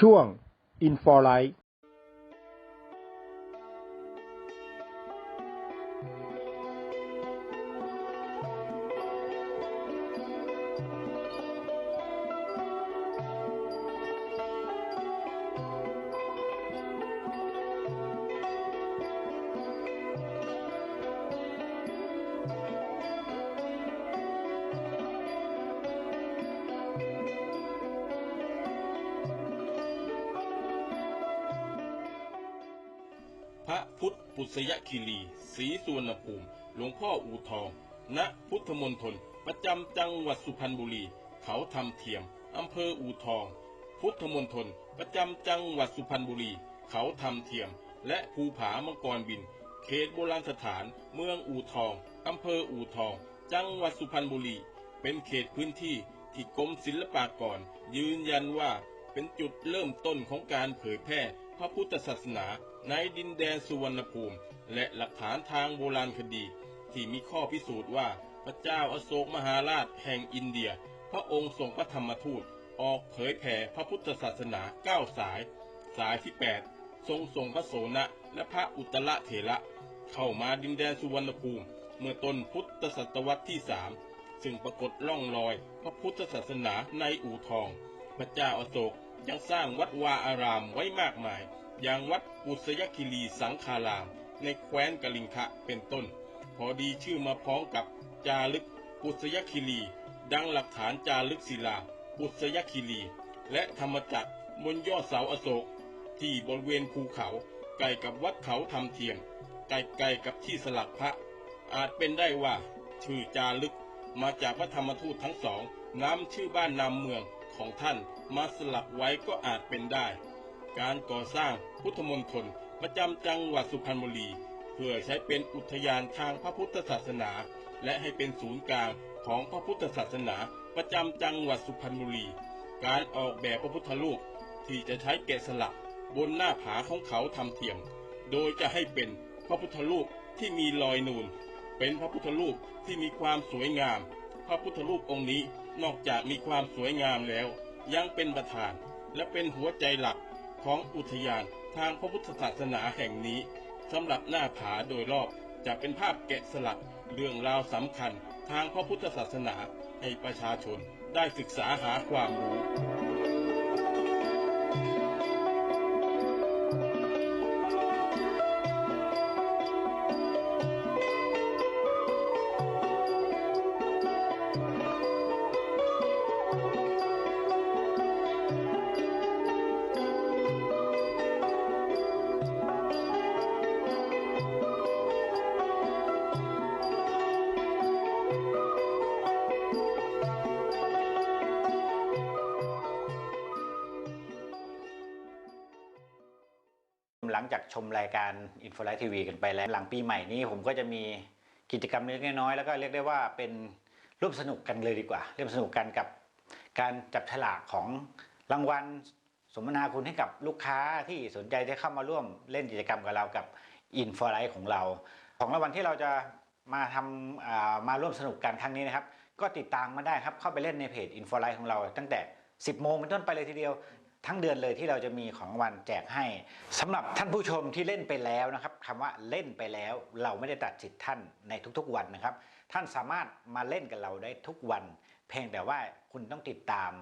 ช่วง i n f o l i g h พระพุทธปุษยคีรีศรีสุวรรณภูมิ หลวงพ่ออูทอง ณ พุทธมณฑลประจำจังหวัดสุพรรณบุรี เขาทำเทียมอำเภออูทอง พุทธมณฑลประจำจังหวัดสุพรรณบุรี เขาทำเทียม และภูผามังกรบิน เขตโบราณสถาน เมืองอูทองอำเภออูทอง จังหวัดสุพรรณบุรี เป็นเขตพื้นที่ที่กรมศิลปากร ยืนยันว่าเป็นจุดเริ่มต้นของการเผยแพร่ พระพุทธศาสนาในดินแดนสุวรรณภูมิ และหลักฐานทางโบราณคดี ที่มีข้อพิสูจน์ว่าพระเจ้าอโศกมหาราชแห่งอินเดีย พระองค์ทรงพระธรรมทูตออกเผยแผ่พระพุทธศาสนาเก้าสาย สายที่ 8 ทรงส่งพระโสนะและพระอุตตระเถระ เข้ามาดินแดนสุวรรณภูมิ เมื่อต้นพุทธศตวรรษที่สามซึ่งปรากฏร่องรอย พระพุทธศาสนาในอู่ทอง พระเจ้าอโศก ยังสร้างวัดวาอารามไว้มากมาย อย่างวัดปุษยคิรีสังคาราม ในแคว้นกลิงคะเป็นต้น พอดีชื่อมาพ้องกับจารึกปุษยคิรี ดังหลักฐานจารึกศิลา ปุษยคิรี และธรรมจักรบนยอดเสาอโศก ที่บริเวณภูเขาใกล้กับวัดเขาทำเทียมใกล้ๆกับที่สลักพระ อาจเป็นได้ว่าชื่อจารึกมาจากพระธรรมทูตทั้งสองนำชื่อบ้านนามเมือง ของท่านมาสลักไว้ก็อาจเป็นได้ การก่อสร้างพุทธมณฑลประจำจังหวัดสุพรรณบุรี เพื่อใช้เป็นอุทยานทางพระพุทธศาสนา และให้เป็นศูนย์กลางของพระพุทธศาสนา ประจำจังหวัดสุพรรณบุรี การออกแบบพระพุทธรูปที่จะใช้แกะสลักบนหน้าผาของเขาทำเทียม โดยจะให้เป็นพระพุทธรูปที่มีรอยนูน เป็นพระพุทธรูปที่มีความสวยงาม พระพุทธรูปองค์นี้ นอกจากมีความสวยงามแล้ว ยังเป็นประธาน และเป็นหัวใจหลักของอุทยานทางพระพุทธศาสนาแห่งนี้สำหรับหน้าผาโดยรอบจะเป็นภาพแกะสลักเรื่องราวสำคัญทางพระพุทธศาสนาให้ประชาชนได้ศึกษาหาความรู้ หลังจากชมรายการ i n f o l i g h t TV กันไปแล้ว หลังปีใหม่นี้ผมก็จะมีกิจกรรมเล็กๆน้อยๆแล้วก็เรียกได้ว่าเป็นร่วมสนุกกันเลยดีกว่าร่วมสนุกกันกับการจับฉลากของรางวัลสมนาคุณให้กับลูกค้าที่สนใจที่เข้ามาร่วมเล่นกิจกรรมกับเรากับ i n f o l i g h t ของเรา ของรางวัลที่เราจะมาทำมาร่วมสนุกกันครั้งนี้นะครับ ก็ติดตามมาได้ครับเข้าไปเล่นในเพจ i n f o l i g h t ของเรา ตั้งแต่ 10 โมงเป็นต้นไปเลยทีเดียว ทั้งเดือนเลยที่เราจะมีของวัลแจกให้สำหรับท่านผู้ชมที่เล่นไปแล้วนะครับคำว่าเล่นไปแล้ว เราไม่ได้ตัดสิทธิ์ท่านในทุกๆวันนะครับ ท่านสามารถมาเล่นกับเราได้ทุกวัน เพียงแต่ว่าคุณต้องติดตาม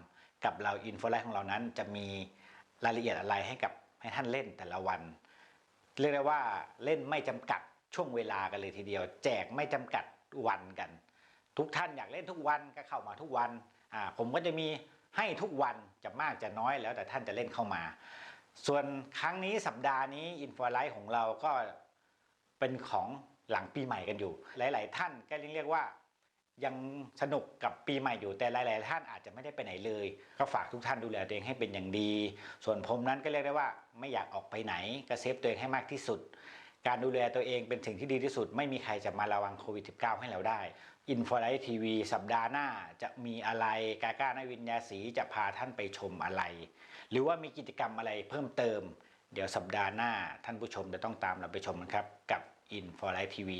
กับเราอินโฟไลท์ของเรานั้น จะมีรายละเอียดอะไรให้กับให้ท่านเล่นแต่ละวัน เรียกได้ว่าเล่นไม่จำกัดช่วงเวลากันเลยทีเดียว แจกไม่จำกัดวันกัน ทุกท่านอยากเล่นทุกวันก็เข้ามาทุกวันอ่าผมก็จะมี ให้ทุกวันจะมากจะน้อยแล้วแต่ท่านจะเล่นเข้ามา ส่วนครั้งนี้สัปดาห์นี้อินฟ l ไลท์ของเราก็เป็นของหลังปีใหม่กันอยู่ หลาย ๆ ท่านก็เรียกว่ายังสนุกกับปีใหม่อยู่แต่หลาย ๆ ท่านอาจจะไม่ได้ไปไหนเลย ก็ฝากทุกท่านดูแลตัวเองให้เป็นอย่างดี ส่วนผมนั้นก็เรียกได้ว่าไม่อยากออกไปไหนก็เซฟตัวเองให้มากที่สุด การดูแลตัวเองเป็นสิ่งที่ดีที่สุด ไม่มีใครจะมาระวังโควิด -19 ให้เราได้อินฟ l ไลท์ทีวีสัปดาห์หน้าจะมีอะไรกาก้านวินยาศรีจะพาท่านไปชมอะไร หรือว่ามีกิจกรรมอะไรเพิ่มเติม เดี๋ยวสัปดาห์หน้าท่านผู้ชมจะต้องตามเราไปชมนะครับ กับ i n f o l i g h t TV